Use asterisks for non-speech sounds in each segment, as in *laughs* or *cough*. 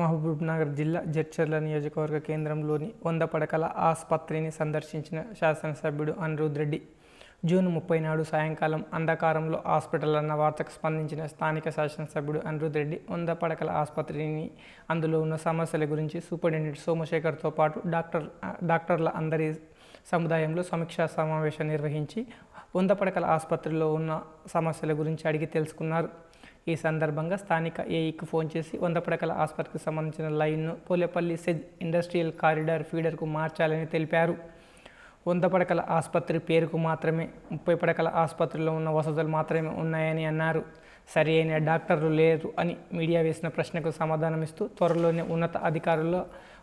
మహబూబ్నగర్ జిల్లా జడ్చర్ల నియోజకవర్గ కేంద్రంలోని వంద పడకల ఆసుపత్రిని సందర్శించిన శాసనసభ్యుడు అనిరుద్ రెడ్డి. జూన్ ముప్పై నాడు సాయంకాలం అంధకారంలో హాస్పిటల్ అన్న వార్తకు స్పందించిన స్థానిక శాసనసభ్యుడు అనిరుద్ రెడ్డి వంద పడకల ఆసుపత్రిని అందులో ఉన్న సమస్యల గురించి సూపరింటెండెంట్ సోమశేఖర్తో పాటు డాక్టర్ డాక్టర్ల అందరి సముదాయంలో సమీక్షా సమావేశం నిర్వహించి వంద పడకల ఆసుపత్రిలో ఉన్న సమస్యల గురించి అడిగి తెలుసుకున్నారు. ఈ సందర్భంగా స్థానిక ఏఈకి ఫోన్ చేసి వంద పడకల ఆసుపత్రికి సంబంధించిన లైన్ను పోలేపల్లి సెజ్ ఇండస్ట్రియల్ కారిడార్ ఫీడర్కు మార్చాలని తెలిపారు. వంద పడకల ఆసుపత్రి పేరుకు మాత్రమే ముప్పై పడకల ఆసుపత్రిలో ఉన్న వసతులు మాత్రమే ఉన్నాయని అన్నారు. సరి అయిన డాక్టర్లు లేరు అని మీడియా వేసిన ప్రశ్నకు సమాధానమిస్తూ త్వరలోనే ఉన్నత అధికారుల్లో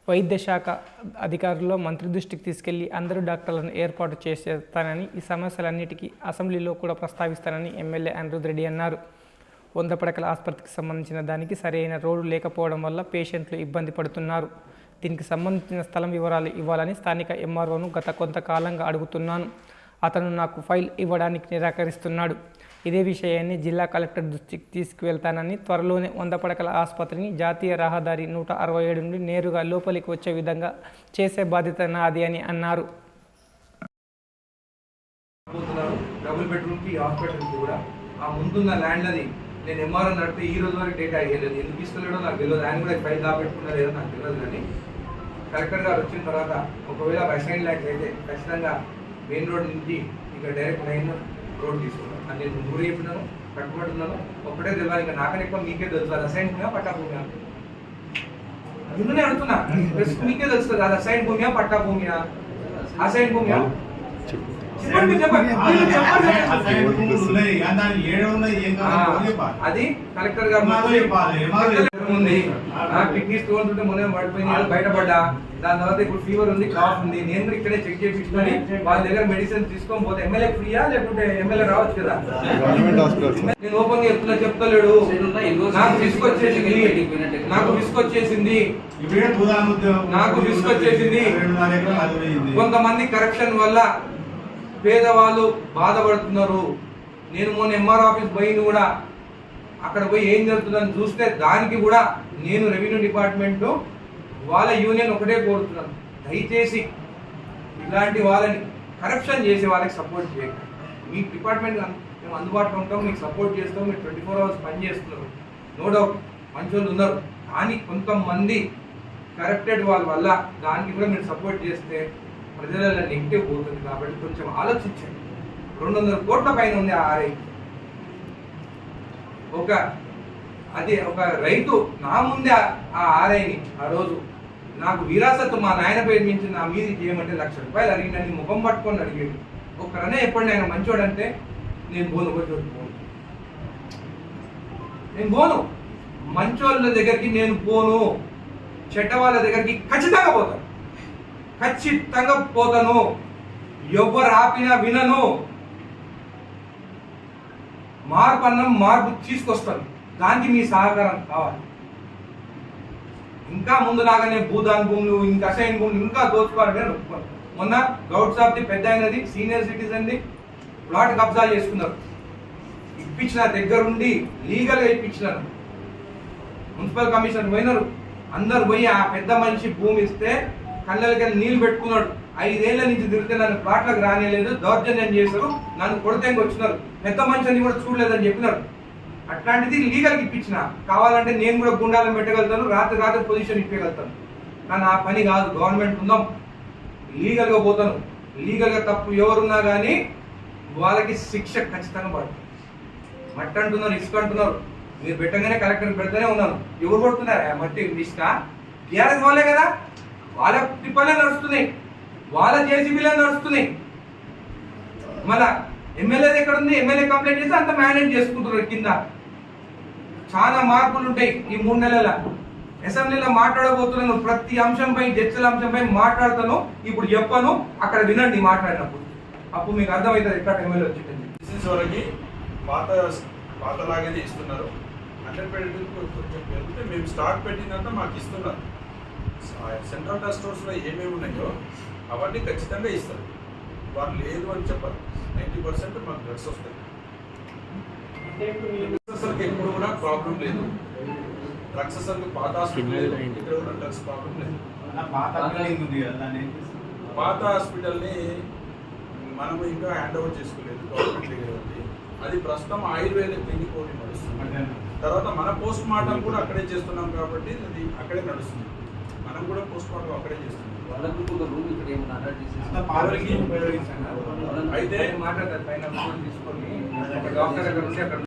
వైద్య శాఖ అధికారుల్లో మంత్రి దృష్టికి తీసుకెళ్ళి అందరూ డాక్టర్లను ఏర్పాటు చేసేస్తానని ఈ సమస్యలన్నిటికీ అసెంబ్లీలో కూడా ప్రస్తావిస్తానని ఎమ్మెల్యే అనిరుద్ రెడ్డి అన్నారు. వంద పడకల ఆసుపత్రికి సంబంధించిన దానికి సరైన రోడ్డు లేకపోవడం వల్ల పేషెంట్లు ఇబ్బంది పడుతున్నారు. దీనికి సంబంధించిన స్థలం వివరాలు ఇవ్వాలని స్థానిక ఎంఆర్ఓను గత కొంతకాలంగా అడుగుతున్నాను. అతను నాకు ఫైల్ ఇవ్వడానికి నిరాకరిస్తున్నాడు. ఇదే విషయాన్ని జిల్లా కలెక్టర్ దృష్టికి తీసుకువెళ్తానని త్వరలోనే వంద పడకల ఆసుపత్రిని జాతీయ రహదారి నూట అరవై ఏడు నుండి నేరుగా లోపలికి వచ్చే విధంగా చేసే బాధ్యత నాది అని అన్నారు. డబుల్ బెడ్రూమ్కి హాస్పిటల్కి కూడా ఆ ముందున్న ల్యాండ్ అది నేను ఎంఆర్ఓ నడితే ఈ రోజు వరకు డేటా అయ్యలేదు ఎందుకు ఇస్తలేడో నాకు తెలియదు. ఆయన కూడా ఫైల్ దాపెట్టుకున్నారో లేదో నాకు తెలియదు కానీ కలెక్టర్ గారు వచ్చిన తర్వాత ఒకవేళ అసైన్ ల్యాండ్స్ అయితే ఖచ్చితంగా మెయిన్ రోడ్ నుంచి ఇక్కడ డైరెక్ట్ లైన్ రోడ్ తీసుకున్నాను అది నేను ముందు చెప్పినాను కట్టుబడుతున్నాను. ఒకటే తెలియాలి. ఇంకా నాకని ఎక్కువ మీకే తెలుసు. అది అసైన్ భూమియా పట్టా భూమియా? అందుకనే అడుగుతున్నా. *laughs* మీకే తెలుస్తుంది అది అసైన్ భూమియా పట్టా భూమియా? అసైన్ భూమియా? అది కలెక్టర్ గారు. ఉంది. కిడ్నీ స్టోన్స్ ఉంటే మొన్న పడిపోయింది బయటపడ్డా. దాని తర్వాత ఇప్పుడు ఫీవర్ ఉంది కాఫ్ ఉంది. నేను కూడా ఇక్కడే చెక్ చేయించుకొని వాళ్ళ దగ్గర మెడిసిన్ తీసుకొని పోతే ఎమ్మెల్యే ఫ్రీయా లేకుంటే ఎమ్మెల్యే రావచ్చు కదా? నేను ఓపెన్గా చెప్తున్నా చెప్తలేడు. నాకు విసుకొచ్చేసింది నాకు విసుకొచ్చేసింది నాకు విసుకొచ్చేసింది కొంతమంది కరప్షన్ వల్ల పేదవాళ్ళు బాధపడుతున్నారు. నేను మొన్న ఎంఆర్ ఆఫీస్ పోయిన కూడా. అక్కడ పోయి ఏం జరుగుతుందని చూస్తే దానికి కూడా నేను రెవెన్యూ డిపార్ట్మెంట్ వాళ్ళ యూనియన్ ఒకటే కోరుతున్నాను. దయచేసి ఇలాంటి వాళ్ళని కరప్షన్ చేసే వాళ్ళకి సపోర్ట్ చేయండి. మీ డిపార్ట్మెంట్ మేము అందుబాటులో ఉంటాం మీకు సపోర్ట్ చేస్తాం మీరు ట్వంటీ ఫోర్ అవర్స్ పని చేస్తున్నారు. నో డౌట్ వాళ్ళు ఉన్నారు. కానీ కొంతమంది కరప్టెడ్ వాళ్ళ వల్ల దానికి కూడా మీరు సపోర్ట్ చేస్తే ప్రజలలో నెగిటివ్ పోతుంది కాబట్టి కొంచెం ఆలోచించండి. రెండు వందల కోట్ల పైన ఉంది ఆ ఆర్ఐ. ఒక అది ఒక రైతు నా ముందే ఆ- ఆ ఆర్ఐని ఆ రోజు నాకు విరాసత్తు మా నాయన పేరు నుంచి నా మీద చేయమంటే లక్ష రూపాయలు అడిగిందని ముఖం పట్టుకొని అడిగాడు. ఒక్కరనే ఎప్పుడు ఆయన మంచోడంటే నేను పోను కొంచెం పోను. నేను పోను. మంచోళ్ళ దగ్గరికి నేను పోను. చెడ్డ వాళ్ళ దగ్గరికి ఖచ్చితంగా పోతాను ఖచ్చితంగా పోతాను. ఎవరు ఆపినా వినను. మార్పు అన్నం మార్పు తీసుకొస్తాను. దానికి మీ సహకారం కావాలి. ఇంకా ముందు లాగానే భూదాన్ భూములు ఇంకా అసైన్ భూములు ఇంకా దోచుకోవాలంటే నేను ఒప్పుకోను. మొన్న ఆఫ్ ది పెద్ద అయినది సీనియర్ సిటిజన్ది ప్లాట్ కబ్జా చేసుకున్నారు. ఇప్పించిన దగ్గరుండి లీగల్గా ఇప్పించినారు. మున్సిపల్ కమిషన్ పోయినారు. అందరు పోయి ఆ పెద్ద మనిషి భూమి ఇస్తే కళ్ళకి నీళ్ళు పెట్టుకున్నాడు. ఐదేళ్ళ నుంచి తిరిగితే నన్ను ప్లాట్లకు రానేలేదు దౌర్జన్యం చేశారు నన్ను కొడితే వచ్చినారు. పెద్ద మనిషిని కూడా చూడలేదని చెప్పినారు. అట్లాంటిది లీగల్కి ఇప్పించిన. కావాలంటే నేను కూడా గుండాలను పెట్టగలుగుతాను రాత్రి రాత్రి పొజిషన్ ఇప్పగలుగుతాను. కానీ ఆ పని కాదు గవర్నమెంట్ ఉందాం. లీగల్గా పోతాను. లీగల్గా తప్పు ఎవరున్నా కానీ వాళ్ళకి శిక్ష ఖచ్చితంగా పడుతుంది. మట్టి అంటున్నారు ఇసుక అంటున్నారు. మీరు పెట్టగానే కలెక్టర్ పెడతానే ఉన్నాను. ఎవరు కొడుతున్నారు? మట్టి ఇసుక? టీఆర్ఎస్ వాళ్ళే కదా. వాళ్ళ తిప్పలే నడుస్తున్నాయి. వాళ్ళ జేసీబీలే నడుస్తున్నాయి. మళ్ళా ఎమ్మెల్యే ఎక్కడ ఉంది ఎమ్మెల్యే కంప్లైంట్ చేస్తే అంత మేనేజ్ చేసుకుంటున్నారు కింద. చాలా మార్పులు ఉంటాయి ఈ మూడు నెలల. అసెంబ్లీలో మాట్లాడబోతున్నాను ప్రతి అంశంపై చర్చల అంశంపై మాట్లాడతాను. ఇప్పుడు చెప్పను అక్కడ వినండి మాట్లాడినప్పుడు. అప్పుడు మీకు అర్థమవుతుంది ఎక్కడ ఎమ్మెల్యే వచ్చింది వరకు పాత పాతలాగే ఇస్తున్నారు. హండ్రెడ్ పెట్టి కొంచెం పెరిగితే మేము స్టాక్ పెట్టిందంతా మాకు ఇస్తున్నారు. సెంట్రల్ డా స్టోర్స్లో ఏమేమి ఉన్నాయో అవన్నీ ఖచ్చితంగా ఇస్తారు. వాళ్ళు లేదు అని చెప్పరు. నైంటీ పర్సెంట్ మాకు డ్రగ్స్ వస్తాయి. అసలు ఎప్పుడు కూడా ప్రాబ్లం లేదు. డ్రగ్స్ అసలు పాత హాస్పిటల్ లేదు ఇక్కడ కూడా డ్రగ్స్ ప్రాబ్లం లేదు. పాత హాస్పిటల్ని మనము ఇంకా హ్యాండ్ ఓవర్ చేసుకోలేదు గవర్నమెంట్ దగ్గర అది ప్రస్తుతం ఆయుర్వేద క్లినిక్ ఒకటి నడుస్తుంది. తర్వాత మన పోస్ట్ మార్టం కూడా అక్కడే చేస్తున్నాం కాబట్టి అది అక్కడే నడుస్తుంది. మనం కూడా పోస్ట్ మార్టం అక్కడే చేస్తున్నాం. వాళ్ళకు ఒక రూమ్ ఇక్కడ ఏమన్నా అటాచ్ చేసేసి ఉపయోగించండి అయితే మాట్లాడతారు పైన తీసుకొని ఒక డాక్టర్ అక్కడ